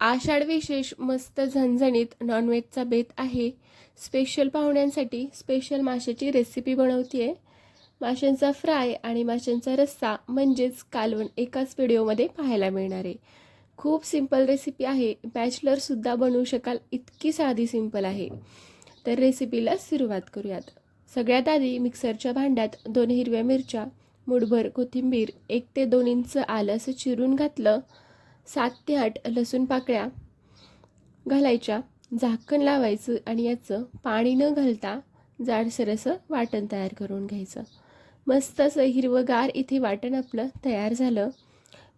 आषाढ विशेष मस्त झणझणीत नॉनव्हेजचा बेत आहे. स्पेशल पाहुण्यांसाठी स्पेशल माशाची रेसिपी बनवते माशांचा फ्राय आणि माशांचा रस्सा म्हणजेच कालवण एकाच व्हिडिओमध्ये पाहायला मिळणार आहे. खूप सिंपल रेसिपी आहे. बॅचलरसुद्धा बनवू शकाल इतकी साधी सिंपल आहे. तर रेसिपीला सुरुवात करूयात. सगळ्यात आधी मिक्सरच्या भांड्यात दोन हिरव्या मिरच्या मुठभर कोथिंबीर एक ते दोन इंच आलं असं चिरून घातलं. सात ते आठ लसूण पाकळ्या घालायच्या. झाकण लावायचं आणि याचं पाणी न घालता जाडसर असं वाटण तयार करून घ्यायचं. मस्त असं हिरवंगार इथे वाटण आपलं तयार झालं.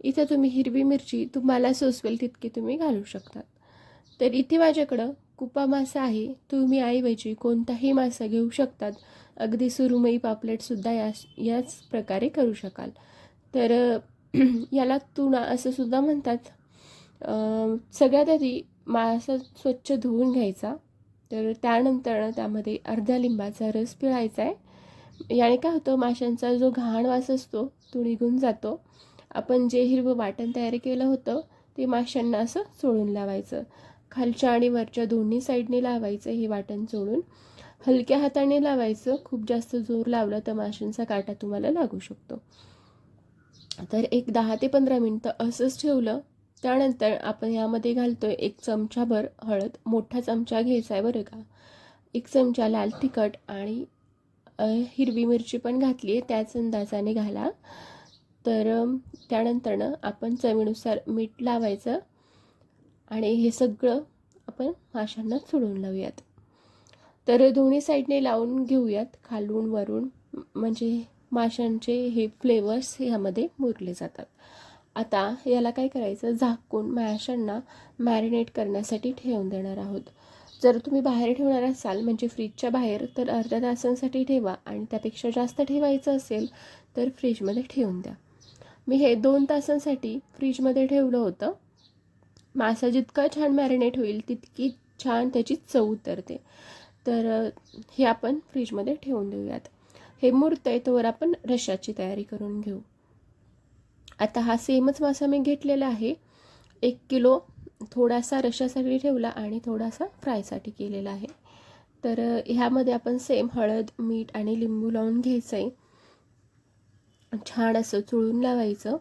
इथं तुम्ही हिरवी मिरची तुम्हाला सोसवेल तितकी तुम्ही घालू शकतात. तर इथे माझ्याकडं कुपा मासा आहे. तुम्ही ऐवजी कोणताही मासा घेऊ शकतात. अगदी सुरुमई पापलेटसुद्धा या याच प्रकारे करू शकाल. तर याला तुणा असं सुद्धा म्हणतात. सगळ्यात आधी मासा स्वच्छ धुवून घ्यायचा. तर त्यानंतर त्यामध्ये अर्ध्या लिंबाचा रस पिळायचा आहे. याने काय होतं माशांचा जो घाण वास असतो तो निघून जातो. आपण जे हिरवं वाटण तयार केलं होतं ते माशांना असं चोळून लावायचं. खालच्या आणि वरच्या दोन्ही साईडने लावायचं हे वाटण चोळून हलक्या हाताने लावायचं. खूप जास्त जोर लावला तर माशांचा काटा तुम्हाला लागू शकतो. तर एक दहा ते पंधरा मिनटं असंच ठेवलं. त्यानंतर आपण यामध्ये घालतोय एक चमचाभर हळद. मोठा चमचा घ्यायचा आहे बरं का. एक चमचा लाल तिखट आणि हिरवी मिरची पण घातली आहे त्याच अंदाजाने घाला. तर त्यानंतरनं आपण चवीनुसार मीठ लावायचं. आणि हे सगळं आपण माशांना सोडून लावूयात. तर दोन्ही साईडने लावून घेऊयात खालून वरून. म्हणजे माशांचे हे फ्लेवर्स ह्यामध्ये मुरले जातात. आता याला काय करायचं? झाकून माशांना मॅरिनेट करण्यासाठी ठेवून देणार आहोत. जर तुम्ही बाहेर ठेवणार असाल म्हणजे फ्रीजच्या बाहेर तर अर्ध्या तासांसाठी ठेवा आणि त्यापेक्षा जास्त ठेवायचं असेल तर फ्रीजमध्ये ठेवून द्या. मी हे दोन तासांसाठी फ्रीजमध्ये ठेवलं होतं. मासा जितका छान मॅरिनेट होईल तितकी छान त्याची चव उतरते. तर हे आपण फ्रीजमध्ये ठेवून देऊयात. हे मूर्त आहे तोवर आपण रशाची तयारी करून घेऊ. आता हा सेमच मासा मी घेतलेला आहे. एक किलो थोडासा रशासाठी ठेवला आणि थोडासा फ्रायसाठी केलेला आहे. तर ह्यामध्ये आपण सेम हळद मीठ आणि लिंबू लावून घ्यायचं आहे छान असं चुळून लावायचं.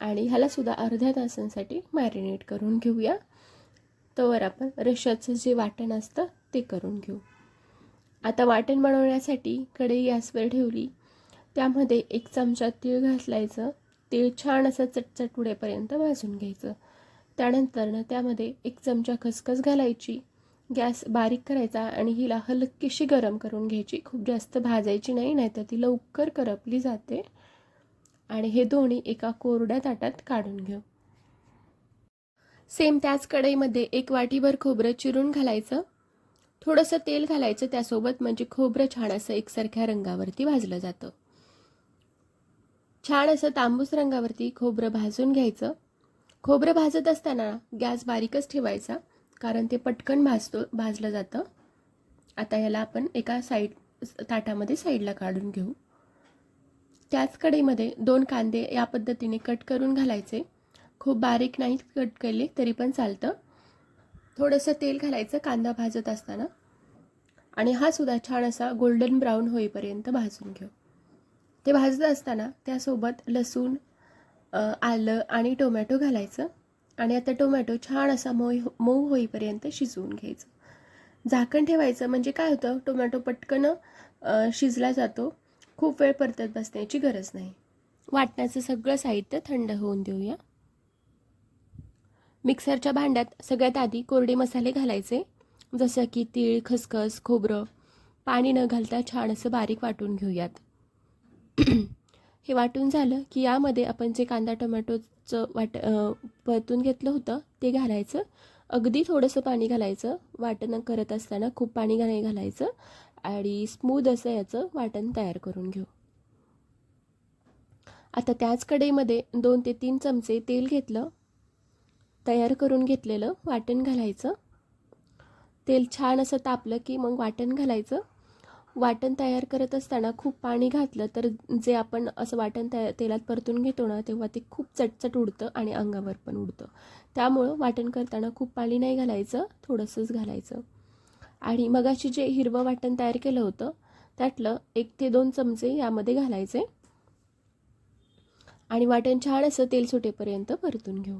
आणि ह्यालासुद्धा अर्ध्या तासांसाठी मॅरिनेट करून घेऊया. तोवर आपण रशाचं जे वाटण असतं ते करून घेऊ. आता वाटण बनवण्यासाठी कढई गॅसवर ठेवली. त्यामध्ये एक चमचा तीळ घासलायचं तीळ छान असं चटचट उडेपर्यंत भाजून घ्यायचं. त्यानंतरनं त्यामध्ये एक चमचा खसखस घालायची. गॅस बारीक करायचा आणि हिला हलकीशी गरम करून घ्यायची. खूप जास्त भाजायची नाही नाहीतर ती लवकर करपली जाते. आणि हे दोन्ही एका कोरड्या ताटात काढून घेऊ. सेम त्याच कढईमध्ये एक वाटीभर खोबरं चिरून घालायचं. थोडंसं तेल घालायचं त्यासोबत म्हणजे खोबरं छान असं एकसारख्या रंगावरती भाजलं जातं. छान असं तांबूस रंगावरती खोबरं भाजून घ्यायचं. खोबरं भाजत असताना गॅस बारीकच ठेवायचा कारण ते पटकन भाजतो भाजलं जातं. आता याला आपण एका साईड ताटामध्ये साईडला काढून घेऊ. त्याच कढईमध्ये दोन कांदे या पद्धतीने कट करून घालायचे. खूप बारीक नाही कट केले तरी पण चालतं. थोडंसं तेल घालायचं कांदा भाजत असताना. आणि हा सुद्धा छान असा गोल्डन ब्राऊन होईपर्यंत भाजून घेऊ. ते भाजत असताना त्यासोबत लसूण आलं आणि टोमॅटो घालायचं. आणि आता टोमॅटो छान असा मऊ मऊ होईपर्यंत शिजवून घ्यायचं. झाकण ठेवायचं म्हणजे काय होतं टोमॅटो पटकन शिजला जातो. खूप वेळ परतत बसण्याची गरज नाही. वाटण्याचं सगळं साहित्य थंड होऊन देऊया. मिक्सरच्या भांड्यात सगळ्यात आधी कोरडे मसाले घालायचे जसं की तीळ खसखस खोबरं. पाणी न घालता छान असं बारीक वाटून घेऊयात. हे वाटून झालं की यामध्ये आपण जे कांदा टोमॅटोचं वाट परतून घेतलं होतं ते घालायचं. अगदी थोडंसं पाणी घालायचं. वाटण करत असताना खूप पाणी नाही घालायचं. आणि स्मूद असं याचं वाटण तयार करून घेऊ. आता त्याच कढईमध्ये दोन ते तीन चमचे तेल घेतलं. तयार करून घेतलेलं वाटण घालायचं. तेल छान असं तापलं की मग वाटण घालायचं. वाटण तयार करत असताना खूप पाणी घातलं तर जे आपण असं वाटण तया तेलात परतून घेतो ना तेव्हा ते खूप चटचट उडतं आणि अंगावर पण उडतं. त्यामुळं वाटण करताना खूप पाणी नाही घालायचं थोडंसंच घालायचं. आणि मगाशी जे हिरवं वाटण तयार केलं होतं त्यातलं एक ते दोन चमचे यामध्ये घालायचे. आणि वाटण छान असं तेल सुटेपर्यंत परतून घेऊ.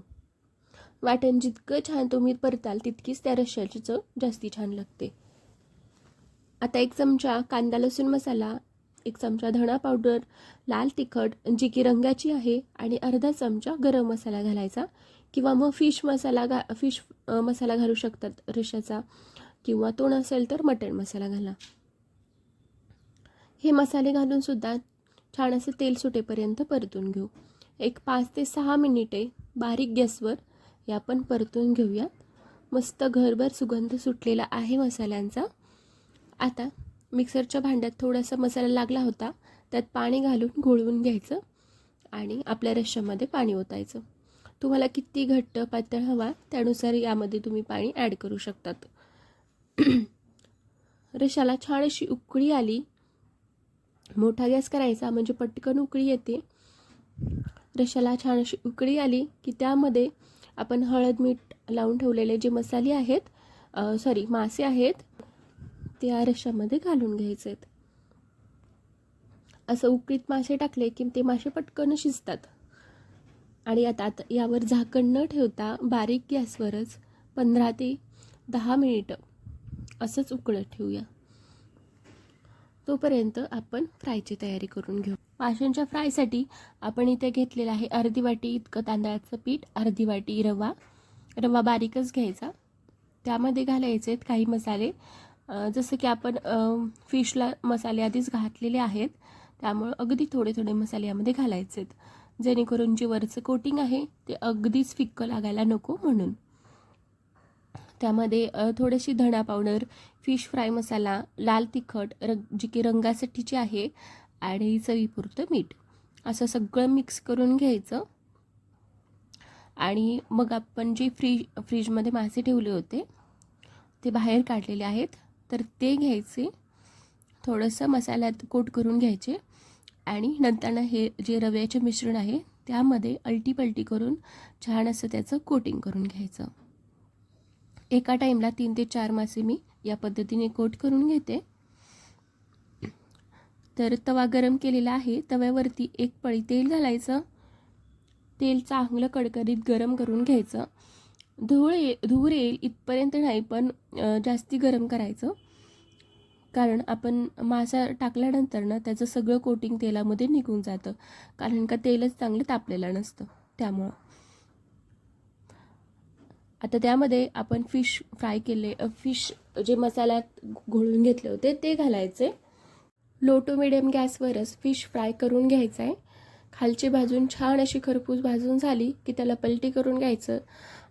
वाटण जितकं छान तुम्ही परताल तितकीच त्या रश्श्याची चव जास्ती छान लागते. आता एक चमचा कांदा लसूण मसाला एक चमचा धणा पावडर लाल तिखट जी की रंगाची आहे आणि अर्धा चमचा गरम मसाला घालायचा किंवा मग फिश मसाला घा फिश मसाला घालू शकतात रश्याचा किंवा तोंड असेल तर मटण मसाला घाला. हे मसाले घालून सुद्धा छान असं तेल सुटेपर्यंत परतून घेऊ. एक पाच ते सहा मिनिटे बारीक गॅसवर या पण परतून घेऊयात. मस्त घरभर सुगंध सुटलेला आहे मसाल्यांचा. आता मिक्सरच्या भांड्यात थोडासा मसाला लागला होता. त्यात पाणी घालून घोळवून घ्यायचं आणि आपल्या रश्श्यामध्ये पाणी ओतायचं. तुम्हाला किती घट्ट पातळ हवा त्यानुसार यामध्ये तुम्ही पाणी ॲड करू शकतात. रशाला छान अशी उकळी आली. मोठा गॅस करायचा म्हणजे पटकन उकळी येते. रशाला छान अशी उकळी आली की त्यामध्ये आपण हळद मीठ लावून ठेवलेले जे मसाले आहेत सॉरी मासे आहेत ते या रशामध्ये घालून घ्यायचे आहेत. असं उकळीत मासे टाकले की ते मासे पटकन शिजतात. आणि आता आता यावर झाकण न ठेवता बारीक गॅसवरच पंधरा ते दहा मिनिटं असंच उकळत ठेवूया. तोपर्यंत आपण फ्रायची तयारी करून घेऊ. माशांच्या फ्रायसाठी आपण इथे घेतलेलं आहे अर्धी वाटी इतकं तांदळाचं पीठ अर्धी वाटी रवा. रवा बारीकच घ्यायचा. त्यामध्ये घालायचे आहेत काही मसाले. जसं की आपण फिशला मसाले आधीच घातलेले आहेत. त्यामुळं अगदी थोडे थोडे मसाले यामध्ये घालायचे आहेत. जेणेकरून जे वरचं कोटिंग आहे ते अगदीच फिक्कं लागायला नको म्हणून. त्यामध्ये थोडीशी धणा पावडर फिश फ्राय मसाला लाल तिखट रंग जी की रंगासाठीची आहे आणि चवीपुरतं मीठ. असं सगळं मिक्स करून घ्यायचं. आणि मग आपण जे फ्रीज फ्रीजमध्ये मासे ठेवले होते ते बाहेर काढलेले आहेत. तर ते घ्यायचे. थोडंसं मसाल्यात कोट करून घ्यायचे. आणि नंतरनं हे जे रव्याचे मिश्रण आहे त्यामध्ये अल्टीपलटी करून छान असं त्याचं कोटिंग करून घ्यायचं. एका टाईमला तीन ते चार मासे मी या पद्धतीने कोट करून घेते. तर तवा गरम केलेला आहे. तव्यावरती एक पळी तेल घालायचं. तेल चांगलं कडकडीत गरम करून घ्यायचं. धूळ ये धूर येईल इथपर्यंत नाही पण जास्ती गरम करायचं. कारण आपण मासा टाकल्यानंतर ना त्याचं सगळं कोटिंग तेलामध्ये निघून जातं. कारण का तेलच चांगलं तापलेलं नसतं. त्यामुळं. आता त्यामध्ये आपण फिश फ्राय केले फिश जे मसाल्यात घोळून घेतले होते ते घालायचे. लो टू मिडियम गॅसवरच फिश फ्राय करून घ्यायचं आहे खालची भाजून छान अशी खरपूस भाजून झाली की त्याला पलटी करून घ्यायचं.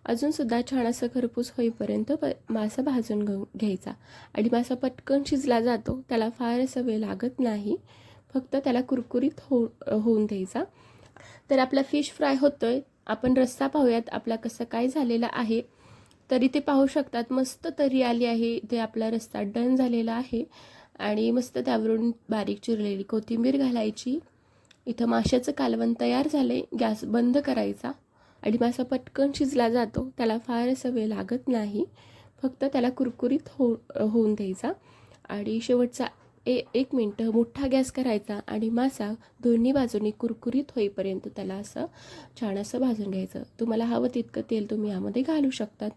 अजूनसुद्धा छान असं खरपूस होईपर्यंत प मासा भाजून घेऊ घ्यायचा. आणि मासा पटकन शिजला जातो त्याला फार असं वेळ लागत नाही. फक्त त्याला कुरकुरीत हो होऊन द्यायचा. तर आपला फिश फ्राय होतो आहे आपण रस्सा पाहूयात आपला कसं काय झालेला आहे. तर इथे पाहू शकतात. मस्त तरी आली आहे. ते आपला रस्ता डन झालेला आहे. आणि मस्त त्यावरून बारीक चिरलेली कोथिंबीर घालायची. इथं माशाचं कालवण तयार झाले गॅस बंद करायचा. आणि मासा पटकन शिजला जातो. त्याला फार असं वेळ लागत नाही. फक्त त्याला कुरकुरीत हो होऊन द्यायचा. आणि शेवटचा ए एक मिनटं मोठा गॅस करायचा आणि मासा दोन्ही बाजूनी कुरकुरीत होईपर्यंत त्याला असं छान असं भाजून घ्यायचं. तुम्हाला हवं तितकं तेल तुम्ही यामध्ये घालू शकतात.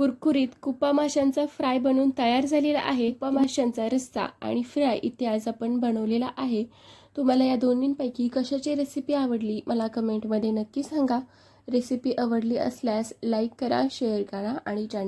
कुरकुरीत कुपा माशांचा फ्राय बनवून तयार झालेला आहे. कुपा माशांचा रस्सा आणि फ्राय इथे आज आपण बनवलेला आहे. तुम्हाला या दोन्हींपैकी कशाची रेसिपी आवडली मला कमेंटमध्ये नक्की सांगा. रेसिपी आवडली असल्यास लाईक करा शेअर करा आणि चॅनल